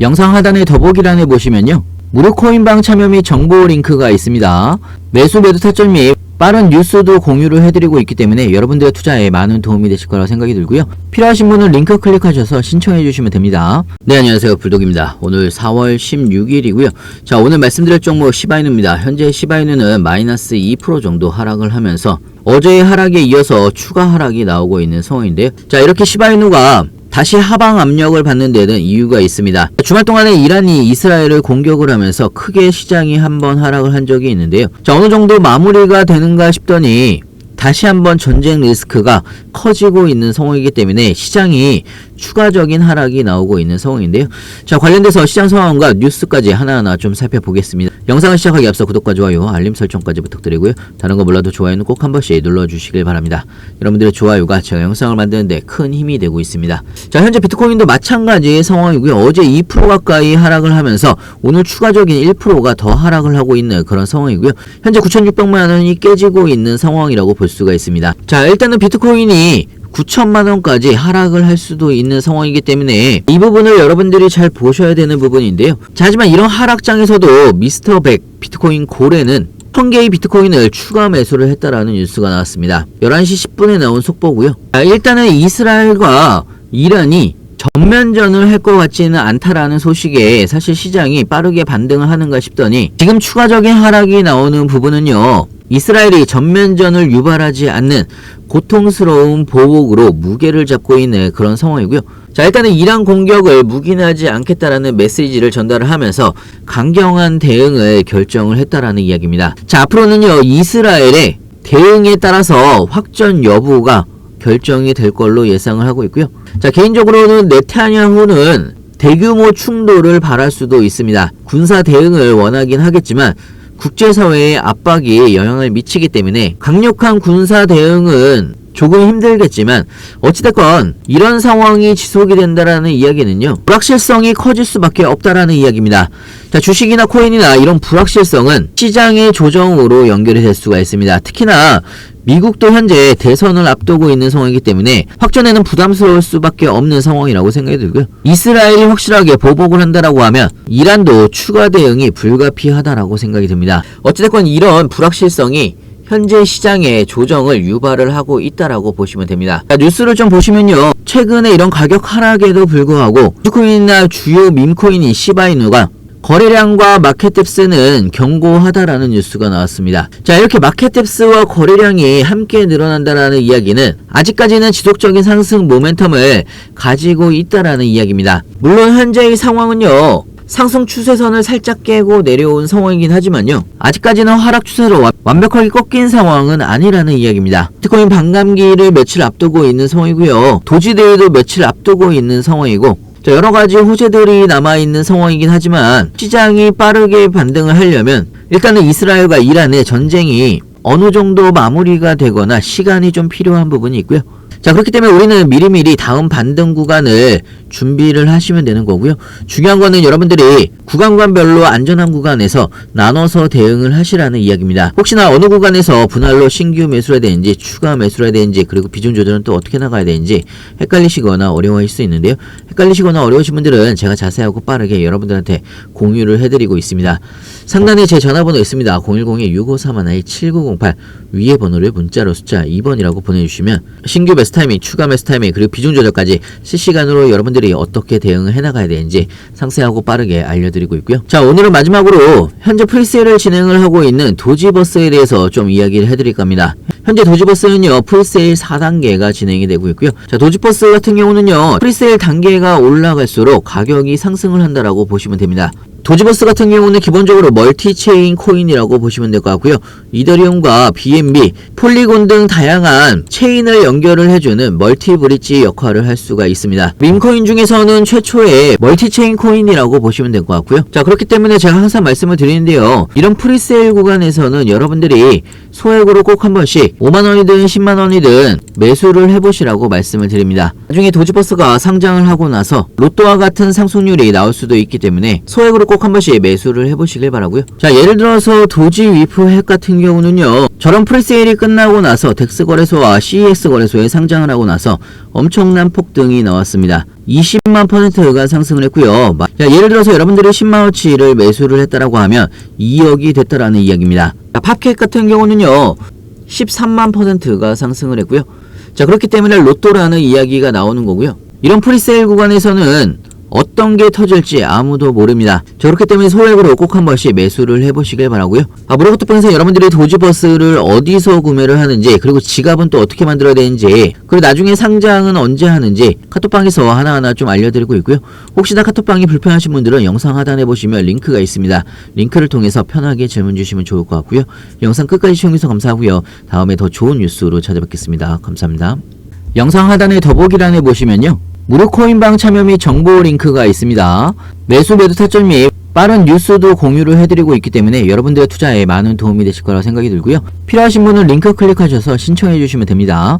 영상 하단의 더보기란에 보시면요. 무료 코인방 참여 및 정보 링크가 있습니다. 매수 매도 타점 및 빠른 뉴스도 공유를 해드리고 있기 때문에 여러분들의 투자에 많은 도움이 되실 거라고 생각이 들고요. 필요하신 분은 링크 클릭하셔서 신청해 주시면 됩니다. 네, 안녕하세요. 불독입니다. 오늘 4월 16일이고요. 자, 오늘 말씀드릴 종목 시바이누입니다. 현재 시바이누는 마이너스 2% 정도 하락을 하면서 어제의 하락에 이어서 추가 하락이 나오고 있는 상황인데요. 자, 이렇게 시바이누가 다시 하방 압력을 받는 데는 이유가 있습니다. 주말 동안에 이란이 이스라엘을 공격을 하면서 크게 시장이 한번 하락을 한 적이 있는데요. 자, 어느 정도 마무리가 되는가 싶더니 다시 한번 전쟁 리스크가 커지고 있는 상황이기 때문에 시장이 추가적인 하락이 나오고 있는 상황인데요. 자, 관련돼서 시장 상황과 뉴스까지 하나하나 좀 살펴보겠습니다. 영상을 시작하기 앞서 구독과 좋아요, 알림 설정까지 부탁드리고요. 다른 거 몰라도 좋아요는 꼭 한 번씩 눌러주시길 바랍니다. 여러분들의 좋아요가 제가 영상을 만드는데 큰 힘이 되고 있습니다. 자, 현재 비트코인도 마찬가지의 상황이고요. 어제 2% 가까이 하락을 하면서 오늘 추가적인 1%가 더 하락을 하고 있는 그런 상황이고요. 현재 9,600만 원이 깨지고 있는 상황이라고 볼 수가 있습니다. 자, 일단은 비트코인이 9천만 원까지 하락을 할 수도 있는 상황이기 때문에 이 부분을 여러분들이 잘 보셔야 되는 부분인데요. 자, 하지만 이런 하락장에서도 미스터 백 비트코인 고래는 1000개의 비트코인을 추가 매수를 했다라는 뉴스가 나왔습니다. 11시 10분에 나온 속보고요. 자, 일단은 이스라엘과 이란이 전면전을 할 것 같지는 않다라는 소식에 사실 시장이 빠르게 반등을 하는가 싶더니 지금 추가적인 하락이 나오는 부분은요. 이스라엘이 전면전을 유발하지 않는 고통스러운 보복으로 무게를 잡고 있는 그런 상황이고요. 자, 일단은 이란 공격을 묵인하지 않겠다라는 메시지를 전달을 하면서 강경한 대응을 결정을 했다라는 이야기입니다. 자, 앞으로는요, 이스라엘의 대응에 따라서 확전 여부가 결정이 될 걸로 예상을 하고 있고요. 자, 개인적으로는 네타냐후는 대규모 충돌을 바랄 수도 있습니다. 군사 대응을 원하긴 하겠지만 국제사회의 압박이 영향을 미치기 때문에 강력한 군사 대응은 조금 힘들겠지만 어찌됐건 이런 상황이 지속이 된다라는 이야기는요 불확실성이 커질 수밖에 없다라는 이야기입니다 자 주식이나 코인이나 이런 불확실성은 시장의 조정으로 연결이 될 수가 있습니다 특히나 미국도 현재 대선을 앞두고 있는 상황이기 때문에 확전에는 부담스러울 수밖에 없는 상황이라고 생각이 들고요. 이스라엘이 확실하게 보복을 한다라고 하면 이란도 추가 대응이 불가피하다라고 생각이 듭니다. 어찌됐건 이런 불확실성이 현재 시장의 조정을 유발을 하고 있다라고 보시면 됩니다. 자, 뉴스를 좀 보시면요. 최근에 이런 가격 하락에도 불구하고 비트코인이나 주요 밈코인인 시바이누가 거래량과 마켓탭스는 견고하다라는 뉴스가 나왔습니다. 자, 이렇게 마켓탭스와 거래량이 함께 늘어난다라는 이야기는 아직까지는 지속적인 상승 모멘텀을 가지고 있다라는 이야기입니다. 물론 현재의 상황은요. 상승 추세선을 살짝 깨고 내려온 상황이긴 하지만요. 아직까지는 하락 추세로 와- 완벽하게 꺾인 상황은 아니라는 이야기입니다. 비트코인 반감기를 며칠 앞두고 있는 상황이고요. 도지 대회도 며칠 앞두고 있는 상황이고 자, 여러 가지 호재들이 남아있는 상황이긴 하지만 시장이 빠르게 반등을 하려면 일단은 이스라엘과 이란의 전쟁이 어느 정도 마무리가 되거나 시간이 좀 필요한 부분이 있고요. 자, 그렇기 때문에 우리는 미리미리 다음 반등 구간을 준비를 하시면 되는 거고요. 중요한 거는 여러분들이 구간구간별로 안전한 구간에서 나눠서 대응을 하시라는 이야기입니다. 혹시나 어느 구간에서 분할로 신규 매수를 해야 되는지 추가 매수를 해야 되는지 그리고 비중 조절은 또 어떻게 나가야 되는지 헷갈리시거나 어려워할 수 있는데요. 헷갈리시거나 어려우신 분들은 제가 자세하고 빠르게 여러분들한테 공유를 해드리고 있습니다. 상단에 제 전화번호 있습니다. 010-6531-7908 위에 번호를 문자로 숫자 2번이라고 보내주시면 신규 매수 타이밍, 추가 매수 타이밍 그리고 비중 조절까지 실시간으로 여러분들이 어떻게 대응을 해나가야 되는지 상세하고 빠르게 알려드리고 있고요. 자 오늘은 마지막으로 현재 프리세일을 진행을 하고 있는 도지버스에 대해서 좀 이야기를 해드릴까 합니다. 현재 도지버스는요 프리세일 4단계가 진행이 되고 있고요. 자 도지버스 같은 경우는요 프리세일 단계가 올라갈수록 가격이 상승을 한다라고 보시면 됩니다. 도지버스 같은 경우는 기본적으로 멀티체인 코인이라고 보시면 될 것 같고요. 이더리움과 BNB, 폴리곤 등 다양한 체인을 연결을 해주는 멀티브릿지 역할을 할 수가 있습니다. 밈코인 중에서는 최초의 멀티체인 코인이라고 보시면 될 것 같고요. 자 그렇기 때문에 제가 항상 말씀을 드리는데요. 이런 프리세일 구간에서는 여러분들이 소액으로 꼭 한 번씩 5만원이든 10만원이든 매수를 해보시라고 말씀을 드립니다. 나중에 도지버스가 상장을 하고 나서 로또와 같은 상승률이 나올 수도 있기 때문에 소액으로 꼭꼭 한 번씩 매수를 해보시길 바라고요. 자, 예를 들어서 도지 위프 핵 같은 경우는요. 저런 프리세일이 끝나고 나서 덱스 거래소와 CEX 거래소에 상장을 하고 나서 엄청난 폭등이 나왔습니다. 20만 퍼센트가 상승을 했고요. 마- 자, 예를 들어서 여러분들이 10만원치를 매수를 했다라고 하면 2억이 됐다라는 이야기입니다. 자, 팝켓 같은 경우는요. 13만 퍼센트가 상승을 했고요. 자, 그렇기 때문에 로또라는 이야기가 나오는 거고요. 이런 프리세일 구간에서는 어떤 게 터질지 아무도 모릅니다. 자, 그렇기 때문에 소액으로 꼭 한 번씩 매수를 해보시길 바라고요. 아, 무료카톡방에서 여러분들이 도지버스를 어디서 구매를 하는지, 그리고 지갑은 또 어떻게 만들어야 되는지, 그리고 나중에 상장은 언제 하는지 카톡방에서 하나하나 좀 알려드리고 있고요. 혹시나 카톡방이 불편하신 분들은 영상 하단에 보시면 링크가 있습니다. 링크를 통해서 편하게 질문 주시면 좋을 것 같고요. 영상 끝까지 시청해주셔서 감사하고요. 다음에 더 좋은 뉴스로 찾아뵙겠습니다. 감사합니다. 영상 하단의 더보기란에 보시면요. 무료 코인방 참여 및 정보 링크가 있습니다. 매수 매도 타점 및 빠른 뉴스도 공유를 해드리고 있기 때문에 여러분들의 투자에 많은 도움이 되실 거라 생각이 들고요. 필요하신 분은 링크 클릭하셔서 신청해 주시면 됩니다.